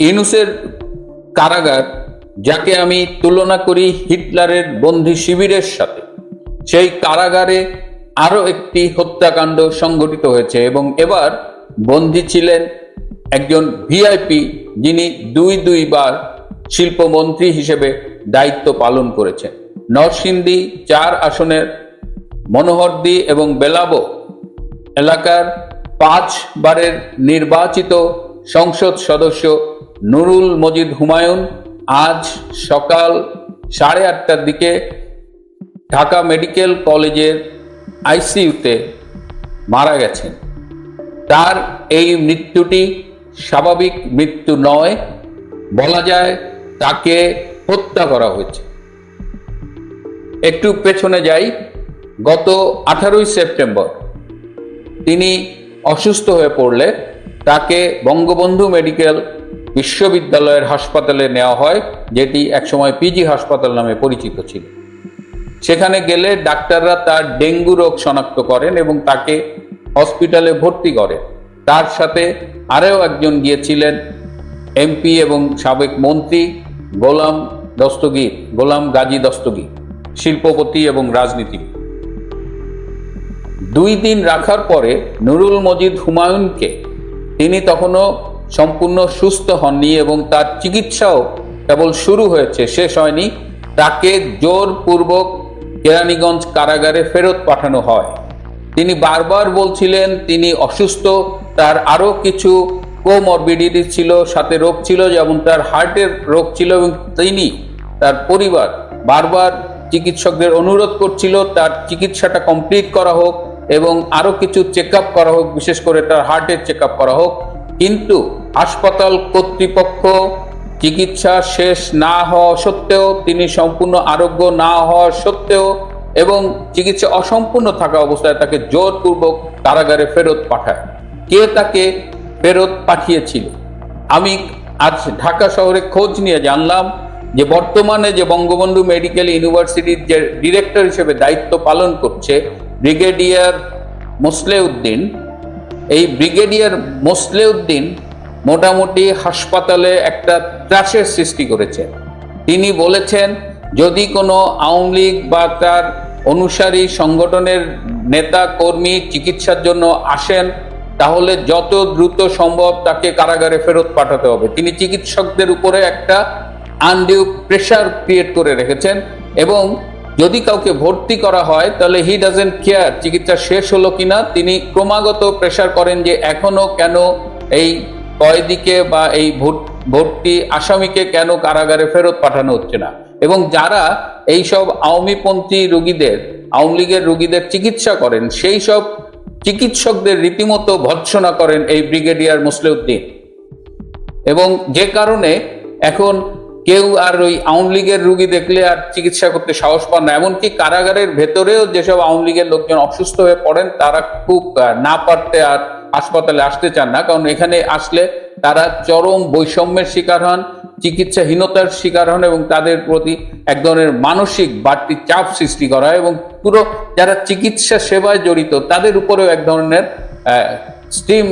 ইনুসের কারাগার, যাকে আমি তুলনা করি হিটলারের বন্দি শিবিরের সাথে। সেই কারাগারে আরও একটি হত্যাকাণ্ড সংঘটিত হয়েছে এবং এবার বন্দী ছিলেন একজন ভিআইপি যিনি দুই দুইবার শিল্পমন্ত্রী হিসেবে দায়িত্ব পালন করেছেন। নরসিংদী চার আসনের মনোহরদি এবং বেলাবো এলাকার পাঁচবারের নির্বাচিত সংসদ সদস্য নুরুল মজিদ হুমায়ুন আজ সকাল সাড়ে আটটার দিকে ঢাকা মেডিকেল কলেজের আইসিইউতে মারা গেছেন। তার এই মৃত্যুটি স্বাভাবিক মৃত্যু নয়, বলা যায় তাকে হত্যা করা হয়েছে। একটু পেছনে যাই, গত আঠারোই সেপ্টেম্বর তিনি অসুস্থ হয়ে পড়লে তাকে বঙ্গবন্ধু মেডিকেল বিশ্ববিদ্যালয়ের হাসপাতালে নেওয়া হয়, যেটি একসময় পিজি হাসপাতাল নামে পরিচিত ছিল। সেখানে গেলে ডাক্তাররা তার ডেঙ্গু রোগ শনাক্ত করেন এবং তাকে হসপিটালে ভর্তি করেন। তার সাথে আরও একজন গিয়েছিলেন, এমপি এবং সাবেক মন্ত্রী গোলাম দস্তগীর, গোলাম গাজী দস্তগীর, শিল্পপতি এবং রাজনীতিবিদ দুই দিন রাখার পরে নুরুল মজিদ হুমায়ুনকে তিনি তখনও সম্পূর্ণ সুস্থ হননি এবং তার চিকিৎসাও কেবল শুরু হয়েছে, শেষ হয়নি। তাকে জোরপূর্বক কেরানীগঞ্জ কারাগারে ফেরত পাঠানো হয়। তিনি বারবার বলছিলেন, তিনি অসুস্থ, তার আরও কিছু কোমরবিডিটি ছিল, সাথে রোগ ছিল, যেমন তার হার্টের রোগ ছিল এবং তিনি তার পরিবার বারবার চিকিৎসকদের অনুরোধ করছিল, তার চিকিৎসাটা কমপ্লিট করা হোক এবং আরও কিছু চেক করা হোক, বিশেষ করে তার হার্টের চেক করা হোক। কিন্তু হাসপাতাল কর্তৃপক্ষ চিকিৎসা শেষ না হওয়া সত্ত্বেও, তিনি সম্পূর্ণ আরোগ্য না হওয়া সত্ত্বেও এবং চিকিৎসা অসম্পূর্ণ থাকা অবস্থায় তাকে জোরপূর্বক কারাগারে ফেরত পাঠায়। কে তাকে ফেরত পাঠিয়েছিল? আমি আজ ঢাকা শহরে খোঁজ নিয়ে জানলাম যে বর্তমানে যে বঙ্গবন্ধু মেডিকেল ইউনিভার্সিটির যে ডিরেক্টর হিসেবে দায়িত্ব পালন করছে ব্রিগেডিয়ার মোসলেউদ্দিন এই ব্রিগেডিয়ার মোসলেউদ্দিন মোটামুটি হাসপাতালে একটা ত্রাসের সৃষ্টি করেছে। তিনি বলেছেন, যদি কোনো আওয়ামী লীগ বা তার অনুসারী সংগঠনের নেতা, কর্মী চিকিৎসার জন্য আসেন, তাহলে যত দ্রুত সম্ভব তাকে কারাগারে ফেরত পাঠাতে হবে। তিনি চিকিৎসকদের উপরে একটা আনডিউ প্রেশার ক্রিয়েট করে রেখেছেন এবং যদি কাউকে ভর্তি করা হয়, তাহলে হি ডাজেন্ট কেয়ার চিকিৎসা শেষ হলো কিনা, তিনি ক্রমাগত প্রেশার করেন যে এখনও কেন এই কয়েদিকে বা এই ভর্তি আসামিকে কেন কারাগারে ফেরত পাঠানো হচ্ছে না। এবং যারা এই সব আওয়ামীপন্থী রোগীদের, আওয়ামী লীগের রোগীদের চিকিৎসা করেন, সেই সব চিকিৎসকদের রীতিমতো ভৎসনা করেন এই ব্রিগেডিয়ার মুসলিউদ্দিন। এবং যে কারণে এখন কেউ আর ওই আওয়ামী লীগের রুগী দেখলে আর চিকিৎসা করতে সাহস পান না। এমনকি কারাগারের ভেতরেও যেসব আওয়ামী লীগের লোকজন অসুস্থ হয়ে পড়েন, তারা খুব না পারতে আর হাসপাতালে আসতে চান না। কারণ এখানে আসলে তারা চরম বৈষম্যের শিকার হন, চিকিৎসাহীনতার শিকার হন এবং তাদের প্রতি এক ধরনের মানসিক বাড়তি চাপ সৃষ্টি করা হয় এবং পুরো যারা চিকিৎসা সেবায় জড়িত, তাদের উপরেও এক ধরনের স্টিম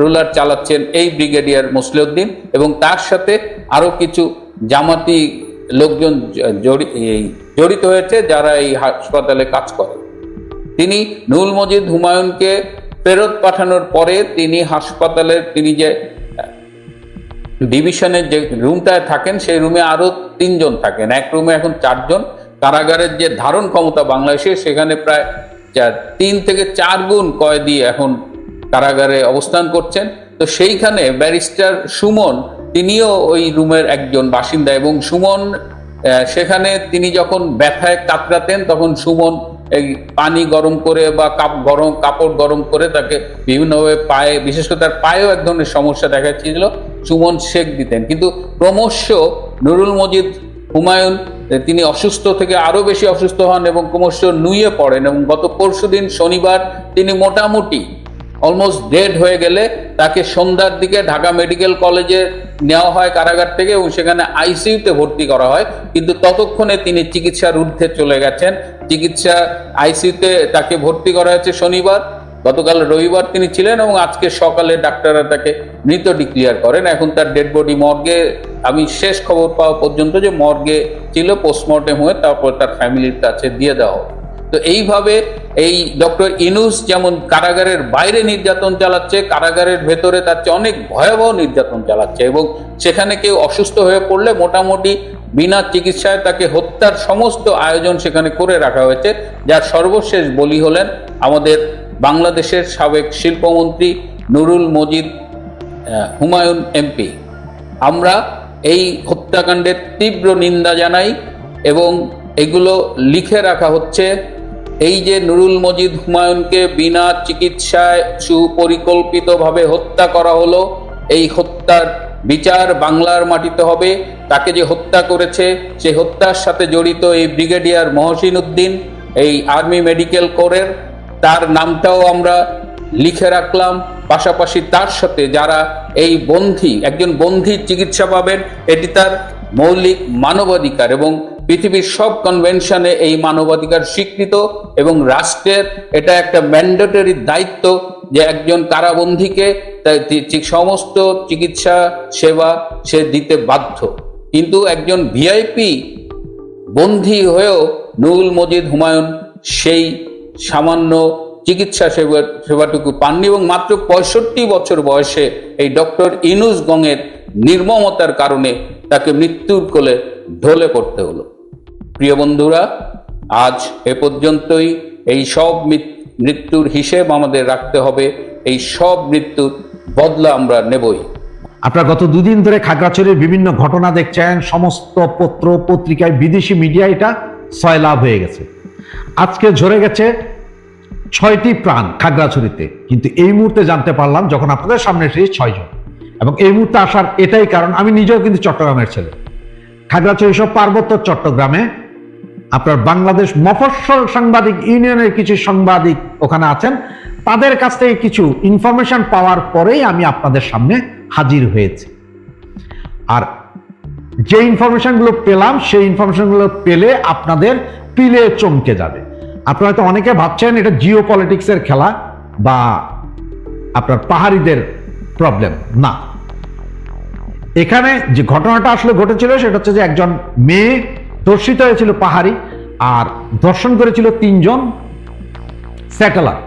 রোলার চালাচ্ছেন এই ব্রিগেডিয়ার মুসলিউদ্দিন এবং তার সাথে আরও কিছু জামাতি লোকজন জড়িত হয়েছে যারা এই হাসপাতালে কাজ করে। তিনি নুল মজিদ হুমায়ুনকে ফেরত পাঠানোর পরে তিনি হাসপাতালের তিনি যে, ডিভিশনের যে রুমটায় থাকেন, সেই রুমে আরও তিনজন থাকেন। এক রুমে এখন চারজন। কারাগারের যে ধারণ ক্ষমতা বাংলাদেশে, সেখানে প্রায় চার- তিন থেকে চার গুণ কয়েদি এখন কারাগারে অবস্থান করছেন। তো সেইখানে ব্যারিস্টার সুমন তিনিও ওই রুমের একজন বাসিন্দা এবং সুমন সেখানে তিনি যখন ব্যথায় কাতরাতেন তখন সুমন এই পানি গরম করে বা কাপ গরম, কাপড় গরম করে তাকে বিভিন্নভাবে পায়ে, বিশেষ করে তার পায়েও এক ধরনের সমস্যা দেখা সুমন শেখ দিতেন। কিন্তু ক্রমশ নুরুল মজিদ হুমায়ুন তিনি অসুস্থ থেকে আরও বেশি অসুস্থ হন এবং ক্রমশ নুয়ে পড়েন এবং গত পরশুদিন শনিবার তিনি মোটামুটি অলমোস্ট ডেড হয়ে গেলে তাকে সন্ধ্যার দিকে ঢাকা মেডিকেল কলেজে নেওয়া হয় কারাগার থেকে এবং সেখানে আইসিইউতে ভর্তি করা হয়। কিন্তু ততক্ষণে তিনি চিকিৎসার ঊর্ধ্বে চলে গেছেন। চিকিৎসা আইসিইউতে তাকে ভর্তি করা হয়েছে শনিবার। গতকাল রবিবার তিনি ছিলেন এবং আজকে সকালে ডাক্তাররা তাকে মৃত ডিক্লিয়ার করেন। এখন তার ডেড বডি মর্গে আমি শেষ খবর পাওয়া পর্যন্ত যে মর্গে ছিল পোস্টমর্টেম হয়ে তারপর তার ফ্যামিলির কাছে দিয়ে দেওয়া তো এইভাবে এই ডক্টর ইনুস যেমন কারাগারের বাইরে নির্যাতন চালাচ্ছে, কারাগারের ভেতরে তার চেয়ে অনেক ভয়াবহ নির্যাতন চালাচ্ছে এবং সেখানে কেউ অসুস্থ হয়ে পড়লে মোটামুটি বিনা চিকিৎসায় তাকে হত্যার সমস্ত আয়োজন সেখানে করে রাখা হয়েছে, যার সর্বশেষ বলি হলেন আমাদের বাংলাদেশের সাবেক শিল্পমন্ত্রী নুরুল মজিদ হুমায়ুন এমপি। আমরা এই হত্যাকাণ্ডের তীব্র নিন্দা জানাই এবং এগুলো লিখে রাখা হচ্ছে এই যে নুরুল মজিদ হুমায়ুনকে বিনা চিকিৎসায় সুপরিকল্পিতভাবে হত্যা করা হলো, এই হত্যার বিচার বাংলার মাটিতে হবে। তাকে যে হত্যা করেছে, সে হত্যার সাথে জড়িত এই ব্রিগেডিয়ার মহসিন উদ্দিন, এই আর্মি মেডিকেল কোরের, তার নামটাও আমরা লিখে রাখলাম। পাশাপাশি তার সাথে যারা এই বন্ধি, একজন বন্ধির চিকিৎসা পাবেন, এটি তার মৌলিক মানবাধিকার এবং পৃথিবীর সব কনভেনশনে এই মানবাধিকার স্বীকৃত এবং রাষ্ট্রের এটা একটা ম্যান্ডেটরি দায়িত্ব যে একজন কারাবন্দীকে সমস্ত চিকিৎসা সেবা সে দিতে বাধ্য। কিন্তু একজন ভিআইপি বন্দী হয়েও নুরুল মজিদ হুমায়ুন সেই সামান্য চিকিৎসা সেবা সেবাটুকু পাননি এবং মাত্র পঁয়ষট্টি বছর বয়সে এই ডক্টর ইনুস গঙের নির্মমতার কারণে তাকে মৃত্যুর কোলে ঢলে পড়তে হলো। প্রিয় বন্ধুরা, আজ এ পর্যন্তই। এই সব মৃত- মৃত্যুর হিসেব আমাদের রাখতে হবে। এই সব মৃত্যুর বদলা আমরা নেবই। আপনারা গত দুদিন ধরে খাগড়াছড়ির বিভিন্ন ঘটনা দেখছেন। সমস্ত পত্র, পত্রিকায় বিদেশি মিডিয়া এটা সয়লাভ হয়ে গেছে। আজকে ঝরে গেছে ছয়টি প্রাণ খাগড়াছড়িতে। কিন্তু এই মুহূর্তে জানতে পারলাম যখন আপনাদের সামনে এসেছি ছয়জন। এবং এই মুহূর্তে আসার এটাই কারণ, আমি নিজেও কিন্তু চট্টগ্রামের ছেলে। খাগড়াছড়ি সব পার্বত্য চট্টগ্রামে আপনার বাংলাদেশ মফস্বল সাংবাদিক ইউনিয়নের কিছু সাংবাদিক ওখানে আছেন। তাদের কাছ থেকে কিছু ইনফরমেশন পাওয়ার পরেই আমি আপনাদের সামনে হাজির হয়েছি। আর যে ইনফরমেশনগুলো পেলাম, সেই ইনফরমেশনগুলো পেলে আপনাদের পিলে চমকে যাবে। আপনারা হয়তো অনেকে ভাবছেন এটা জিও পলিটিক্সের খেলা বা আপনার পাহাড়িদের প্রবলেম না। এখানে যে ঘটনাটা আসলে ঘটেছিল, সেটা হচ্ছে যে একজন মেয়ে ধর্ষিত হয়েছিল পাহাড়ি, আর ধর্ষণ করেছিল তিনজন স্যাটেলার।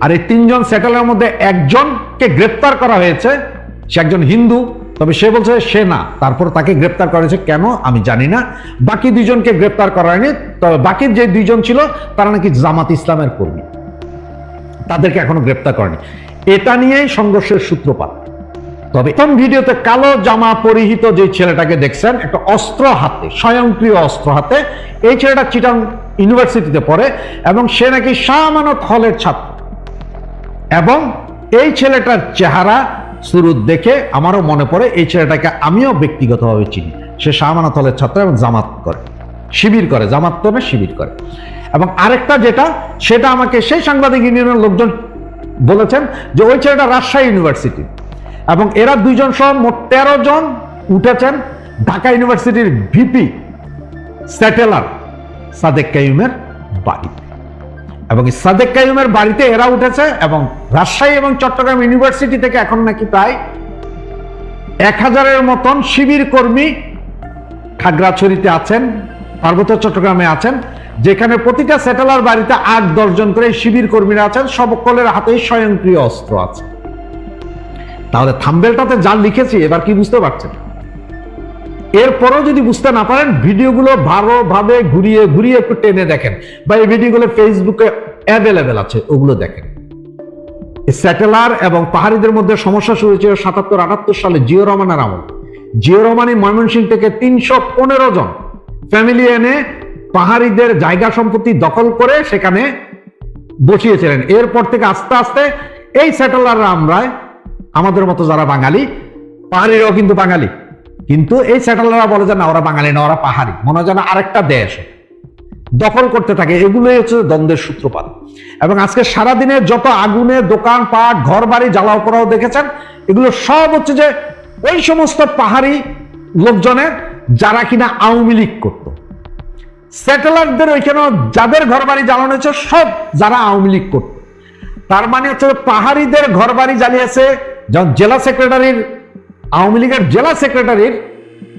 আর এই তিনজন স্যাটেলার মধ্যে একজনকে গ্রেপ্তার করা হয়েছে, সে একজন হিন্দু, তবে সে বলছে সে না, তারপর তাকে গ্রেপ্তার করেছে কেন আমি জানি না। বাকি দুজনকে গ্রেপ্তার করা হয়নি, তবে বাকি যে দুইজন ছিল, তারা নাকি জামাত ইসলামের কর্মী। তাদেরকে এখনও গ্রেপ্তার করেনি। এটা নিয়েই সংঘর্ষের সূত্রপাত। তবে প্রথম ভিডিওতে কালো জামা পরিহিত যে ছেলেটাকে দেখছেন, একটা অস্ত্র হাতে, স্বয়ংক্রিয় অস্ত্র হাতে, এই ছেলেটা চিটাং ইউনিভার্সিটিতে পড়ে এবং সে নাকি শাহমানত হলের ছাত্র। এবং এই ছেলেটার চেহারা শুরু দেখে আমারও মনে পড়ে, এই ছেলেটাকে আমিও ব্যক্তিগতভাবে চিনি। সে শাহমানত হলের ছাত্র এবং জামাত করে, শিবির করে জামাত তো শিবির করে। এবং আরেকটা যেটা, সেটা আমাকে সেই সাংবাদিক ইউনিয়নের লোকজন বলেছেন যে ওই ছেলেটা রাজশাহী ইউনিভার্সিটি। এবং এরা দুইজন সহ মোট তেরো জন উঠেছেন ঢাকা ইউনিভার্সিটির ভিপি স্যাটেলার সাদেক কাইমের বাড়িতে। এবং সাদেক কাইমের বাড়িতে এরা উঠেছে এবং রাজশাহী এবং চট্টগ্রাম ইউনিভার্সিটি থেকে এখন নাকি প্রায় এক হাজারের মতন শিবির কর্মী খাগড়াছড়িতে আছেন, পার্বত্য চট্টগ্রামে আছেন, যেখানে প্রতিটা স্যাটেলার বাড়িতে আট দশজন করে শিবির কর্মীরা আছেন সকলের হাতেই স্বয়ংক্রিয় অস্ত্র আছে। তাহলে থাম্বেলটাতে যা লিখেছি, এবার কি বুঝতে পারছেন? এরপরও যদি বুঝতে না পারেন, ভিডিওগুলো ভালোভাবে ঘুরিয়ে ঘুরিয়ে একটু টেনে দেখেন বা এই ভিডিওগুলো ফেসবুকে অ্যাভেলেবেল আছে, ওগুলো দেখেন। স্যাটেলার এবং পাহাড়িদের মধ্যে সমস্যা শুরু হয়েছিল সাতাত্তর আটাত্তর সালে জিও রহমানের আমল। জিও রহমানি ময়মনসিংহ থেকে তিনশো পনেরো জন ফ্যামিলি এনে পাহাড়িদের জায়গা সম্পত্তি দখল করে সেখানে বসিয়েছিলেন। এরপর থেকে আস্তে আস্তে এই স্যাটেলাররা আমরা আমাদের মতো যারা বাঙালি, পাহাড়িরাও কিন্তু বাঙালি। কিন্তু এই স্যাটেলাররা বলে যে, না, ওরা বাঙালি না, ওরা পাহাড়ি। মনে হয় যেন আরেকটা দেশ। দখল করতে থাকে, এগুলোই হচ্ছে দ্বন্দ্বের সূত্রপাত। এবং আজকে সারাদিনে যত আগুনে দোকান, পাট ঘর বাড়ি জ্বালাও করাও দেখেছেন, এগুলো সব হচ্ছে যে, ওই সমস্ত পাহাড়ি লোকজনের যারা কিনা আওয়ামী লীগ করত। স্যাটেলাইটদের ওইখানে যাদের ঘর বাড়ি জ্বালানো হয়েছে, সব যারা আওয়ামী লীগ করত। তার মানে হচ্ছে পাহাড়িদের ঘর বাড়ি জ্বালিয়েছে যেমন জেলা সেক্রেটারির, আওয়ামী লীগের জেলা সেক্রেটারির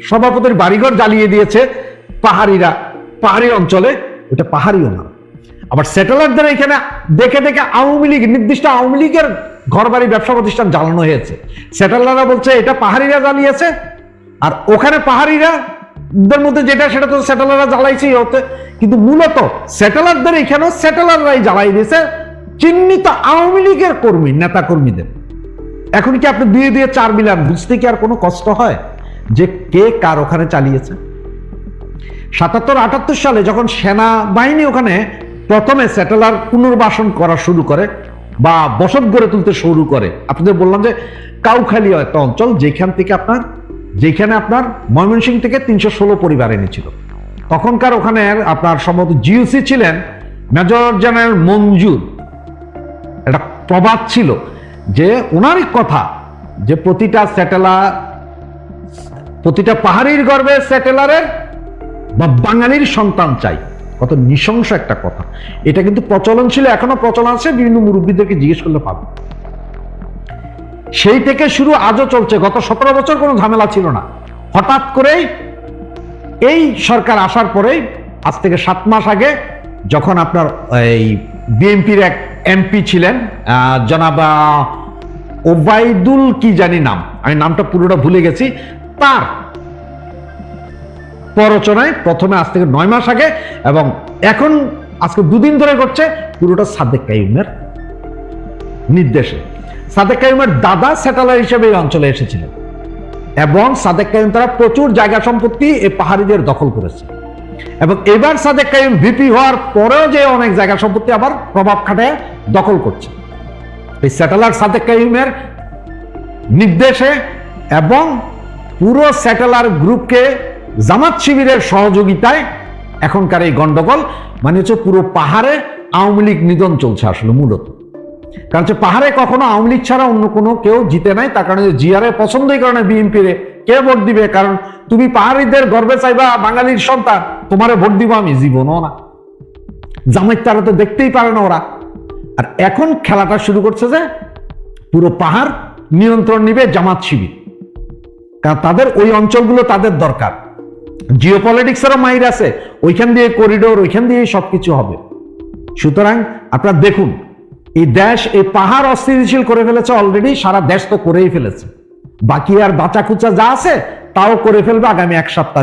সভাপতির বাড়িঘর জ্বালিয়ে দিয়েছে পাহাড়িরা, পাহাড়ি অঞ্চলে, ওটা পাহাড়িও না। আবার সেটেলারদের এখানে দেখে দেখে আওয়ামী লীগ, নির্দিষ্ট আওয়ামী লীগের ঘর বাড়ি ব্যবসা প্রতিষ্ঠান জ্বালানো হয়েছে। সেটেলাররা বলছে, এটা পাহাড়িরা জ্বালিয়েছে। আর ওখানে পাহাড়িরা দের মধ্যে যেটা, সেটা তো সেটেলাররা জ্বালাইছেই হতে। কিন্তু মূলত সেটেলারদের এখানেও সেটেলাররাই জ্বালাই দিয়েছে চিহ্নিত আওয়ামী লীগের কর্মী নেতা কর্মীদের এখন কি আপনি দুয়ে দিয়ে চার মিলান? বুঝতে কি আর কোনো কষ্ট হয়? যে কে কার ওখানে চালিয়েছে? সাতাত্তর, আটাত্তর সালে যখন সেনা বাহিনী ওখানে প্রথমে স্যাটেলার পুনর্বাসন করা শুরু করে বা বসত গড়ে তুলতে শুরু করে, আপনাদের বললাম যে কাউখালী একটা অঞ্চল যেখান থেকে আপনার, যেখানে আপনার ময়মনসিং থেকে তিনশো ষোলো পরিবার এনেছিল। তখনকার ওখানে আপনার সম্ভবত জিওসি ছিলেন মেজর জেনারেল মঞ্জুর। একটা প্রবাদ ছিল। যে ওনারই কথা, যে প্রতিটা স্যাটেলার প্রতিটা পাহাড়ির গর্বে স্যাটেলারের বা বাঙালির সন্তান চাই। কত নৃশংস একটা কথা। এটা কিন্তু প্রচলন ছিল, এখনও প্রচলন আছে, বিভিন্ন মুরব্বীদেরকে জিজ্ঞেস করলে পাবে। সেই থেকে শুরু আজও চলছে। গত সতেরো বছর কোনো ঝামেলা ছিল না। হঠাৎ করেই এই সরকার আসার পরেই, আজ থেকে সাত মাস আগে, যখন আপনার এই বিএনপির এক এমপি ছিলেন জনাব ওবায়দুল কি জানি নাম, আমি নামটা পুরোটা ভুলে গেছি। তার প্ররোচনায় প্রথমে আজ থেকে নয় মাস আগে এবং এখন আজকে দুদিন ধরে করছে পুরোটা সাদেক কাইমের নির্দেশে। সাদেক কাইমের দাদা স্যাটেলাইট হিসেবে এই অঞ্চলে এসেছিলেন এবং সাদেক কাইম তারা প্রচুর জায়গা সম্পত্তি এই পাহাড়িদের দখল করেছে। এবং এবার সাদেক কাইম ভিপি হওয়ার পরেও যে অনেক জায়গা সম্পত্তি আবার প্রভাব খাটায় দখল করছে। এই স্যাটেলাইট সাদেক কাইমের নির্দেশে এবং পুরো স্যাটেলার গ্রুপকে জামাত শিবিরের সহযোগিতায় এখনকার এই গন্ডগোল মানে হচ্ছে পুরো পাহাড়ে আওয়ামী লীগ নিধন চলছে আসলে মূলত। কারণ হচ্ছে পাহাড়ে কখনো আওয়ামী লীগ ছাড়া অন্য কোনো কেউ জিতে নাই, তার কারণে জিয়ারে পছন্দই কারণে বিএনপি রে কে ভোট দিবে? কারণ তুমি পাহাড়িদের গর্বে চাইবা বাঙালির সন্তান। তোমারে ভোট দিব আমি, জীবনও না। জামাইত তারা তো দেখতেই পারে না ওরা। আর এখন খেলাটা শুরু করছে যে পুরো পাহাড় নিয়ন্ত্রণ নিবে জামাত শিবির। কারণ তাদের ওই অঞ্চলগুলো তাদের দরকার। জিও পলিটিক্সেরও মাইর আছে। ওইখান দিয়ে করিডোর ওইখান দিয়ে সবকিছু হবে। সুতরাং আপনারা দেখুন, এই দেশ এই পাহাড় অস্থিতিশীল করে ফেলেছে অলরেডি সারা দেশ তো করেই ফেলেছে। বাকি আর বাঁচা কুচা যা আছে তাও করে ফেলবে আগামী এক সপ্তাহ।